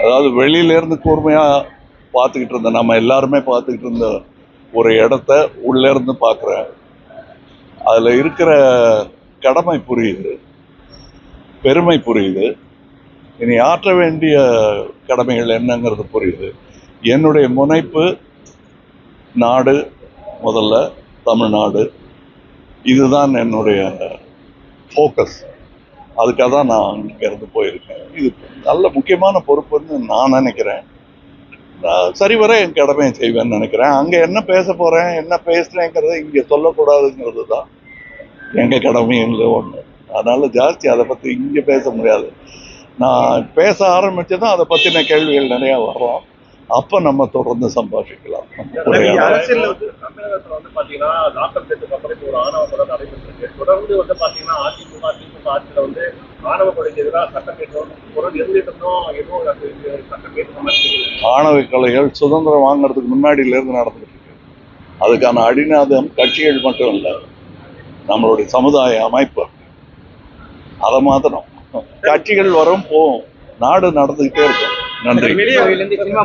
அதாவது வெளியில இருந்து கூர்மையா பார்த்துக்கிட்டு இருந்த நம்ம எல்லாருமே பார்த்துக்கிட்டு இருந்த ஒரு இடத்த உள்ள இருந்து அதில் அதுல இருக்கிற கடமை புரியுது பெருமை புரியுது. இனி ஆற்ற வேண்டிய கடமைகள் என்னங்கிறது புரியுது. என்னுடைய முனைப்பு நாடு முதல்ல தமிழ்நாடு. இதுதான் என்னுடைய ஃபோக்கஸ் அதுக்காக தான் நான் இங்கேருந்து போயிருக்கேன். இது நல்ல முக்கியமான பொறுப்புன்னு நான் நினைக்கிறேன். நான் சரிவர என் கடமையை செய்வேன்னு நினைக்கிறேன். அங்கே என்ன பேச போகிறேன் என்ன பேசுகிறேங்கிறத இங்கே சொல்லக்கூடாதுங்கிறது தான் எங்கள் கடமையும் இல்லை ஒன்று அதனால ஜாஸ்தி அதை பற்றி இங்கே பேச முடியாது. நான் பேச ஆரம்பிச்சதும் அதை பற்றின கேள்விகள் நிறையா வரும் அப்போ நம்ம தொடர்ந்து சம்பாஷிக்கலாம். அரசியல் வந்து தமிழகத்துல வந்து எட்டு பக்கம் ஒரு ஆணவ கொலை நடைபெற்றிருக்கு. தொடர்ந்து வந்து பாத்தீங்கன்னா அதிமுக திமுக ஆட்சியில வந்து ஆணவ கொலைக்கு எதிராக சட்டம் கேட்டோம். குரல் இருந்தோம்? எதுவும் சட்டம் கேட்ட ஆணவ கொலைகள் சுதந்திரம் வாங்குறதுக்கு முன்னாடியில இருந்து நடந்துட்டு இருக்கு. அதுக்கான அடிநாதம் கட்சிகள் மட்டும் இல்லை நம்மளுடைய சமுதாய அமைப்பு. அதை இருக்கும். கட்சிகள் வரும் போகும். நாடு நடந்துகிட்டே இருக்கும். நன்றி. சினிமா